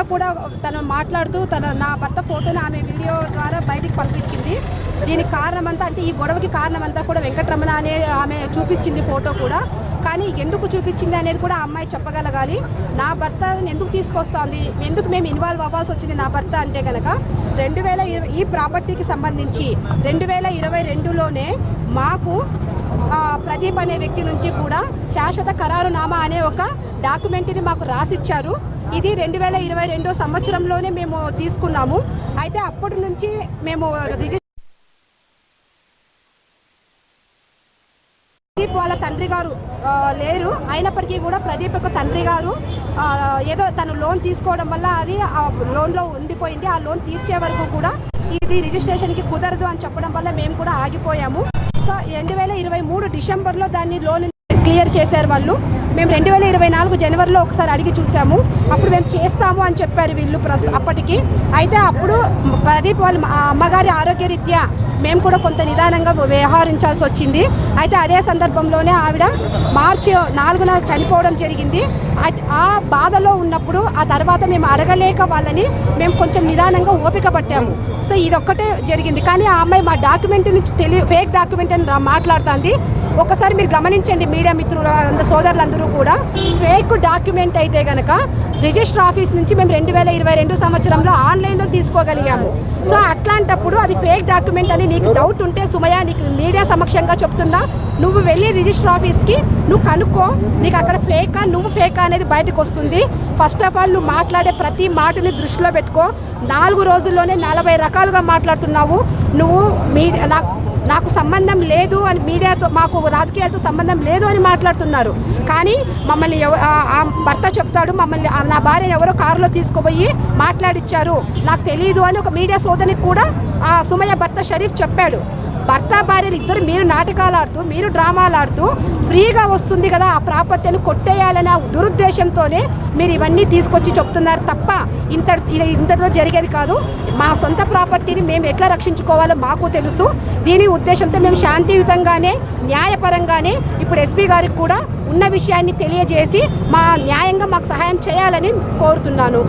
నిన్న కూడా తను మాట్లాడుతూ తన నా భర్త ఫోటోని ఆమె వీడియో ద్వారా బయటికి పంపించింది. దీనికి కారణం అంతా అంటే ఈ గొడవకి కారణం అంతా కూడా వెంకటరమణ అనే ఆమె చూపించింది ఫోటో కూడా. కానీ ఎందుకు చూపించింది అనేది కూడా ఆ అమ్మాయి చెప్పగలగాలి. నా భర్త ఎందుకు తీసుకొస్తోంది? ఎందుకు మేము ఇన్వాల్వ్ అవ్వాల్సి వచ్చింది నా భర్త అంటే కనుక రెండు వేల ఇరవై ఈ ప్రాపర్టీకి సంబంధించి రెండు వేల ఇరవై రెండులోనే మాకు ప్రదీప్ అనే వ్యక్తి నుంచి కూడా శాశ్వత ఖరారునామా అనే ఒక డాక్యుమెంటరీ మాకు రాసిచ్చారు. ఇది రెండు వేల ఇరవై రెండో సంవత్సరంలోనే మేము తీసుకున్నాము. అయితే అప్పటి నుంచి మేము ప్రదీప్ వాళ్ళ తండ్రి గారు లేరు. అయినప్పటికీ కూడా ప్రదీప్ యొక్క తండ్రి గారు ఏదో తను లోన్ తీసుకోవడం వల్ల అది ఆ లోన్లో ఉండిపోయింది. ఆ లోన్ తీర్చే వరకు కూడా ఇది రిజిస్ట్రేషన్కి కుదరదు అని చెప్పడం వల్ల మేము కూడా ఆగిపోయాము. సో రెండు వేల ఇరవై మూడు డిసెంబర్లో దాన్ని లోన్ క్లియర్ చేశారు వాళ్ళు. మేము రెండు వేల ఇరవై నాలుగు జనవరిలో ఒకసారి అడిగి చూసాము. అప్పుడు మేము చేస్తాము అని చెప్పారు వీళ్ళు ప్రస్ అప్పటికి. అయితే అప్పుడు ప్రదీప్ వాళ్ళ అమ్మగారి ఆరోగ్యరీత్యా మేము కూడా కొంత నిదానంగా వ్యవహరించాల్సి వచ్చింది. అయితే అదే సందర్భంలోనే ఆవిడ మార్చి నాలుగున చనిపోవడం జరిగింది. అయితే ఆ బాధలో ఉన్నప్పుడు ఆ తర్వాత మేము అడగలేక వాళ్ళని మేము కొంచెం నిదానంగా ఓపిక పట్టాము. సో ఇదొక్కటే జరిగింది. కానీ ఆ అమ్మాయి మా డాక్యుమెంట్ని తెలియ ఫేక్ డాక్యుమెంట్ అని మాట్లాడుతుంది. ఒకసారి మీరు గమనించండి మీడియా మిత్రులు అంత సోదరులందరూ కూడా. ఫేక్ డాక్యుమెంట్ అయితే కనుక రిజిస్టర్ ఆఫీస్ నుంచి మేము రెండు వేల ఇరవై రెండు సంవత్సరంలో ఆన్లైన్లో తీసుకోగలిగాము. సో అట్లాంటప్పుడు అది ఫేక్ డాక్యుమెంట్ అని నీకు డౌట్ ఉంటే సుమయ నీకు మీడియా సమక్షంగా చెప్తున్నా. నువ్వు వెళ్ళి రిజిస్టర్ ఆఫీస్కి నువ్వు కనుక్కో నీకు అక్కడ ఫేకా నువ్వు ఫేకా అనేది బయటకు వస్తుంది. ఫస్ట్ ఆఫ్ ఆల్ నువ్వు మాట్లాడే ప్రతి మాటని దృష్టిలో పెట్టుకో. నాలుగు రోజుల్లోనే నలభై రకాలుగా మాట్లాడుతున్నావు. నువ్వు మీ నాకు నాకు సంబంధం లేదు అని మీడియాతో మాకు రాజకీయాలతో సంబంధం లేదు అని మాట్లాడుతున్నారు. కానీ మమ్మల్ని ఎవ- ఆ- భర్త చెప్తాడు మమ్మల్ని ఆ- నా భార్యను ఎవరో కారులో తీసుకుపోయి మాట్లాడిచ్చారు. నాకు తెలియదు అని ఒక మీడియా సోదరికి కూడా ఆ సుమయ్య భర్త షరీఫ్ చెప్పాడు. భర్త భార్యలు ఇద్దరు మీరు నాటకాలు ఆడుతూ మీరు డ్రామాలు ఆడుతూ ఫ్రీగా వస్తుంది కదా ఆ ప్రాపర్టీని కొట్టేయాలనే దురుద్దేశంతోనే మీరు ఇవన్నీ తీసుకొచ్చి చెప్తున్నారు తప్ప ఇంత ఇంతలో జరిగేది కాదు. మా సొంత ప్రాపర్టీని మేము ఎట్లా రక్షించుకోవాలో మాకు తెలుసు. దీని ఉద్దేశంతో మేము శాంతియుతంగానే న్యాయపరంగానే ఇప్పుడు ఎస్పీ గారికి కూడా ఉన్న విషయాన్ని తెలియజేసి మా న్యాయంగా మాకు సహాయం చేయాలని కోరుతున్నాను.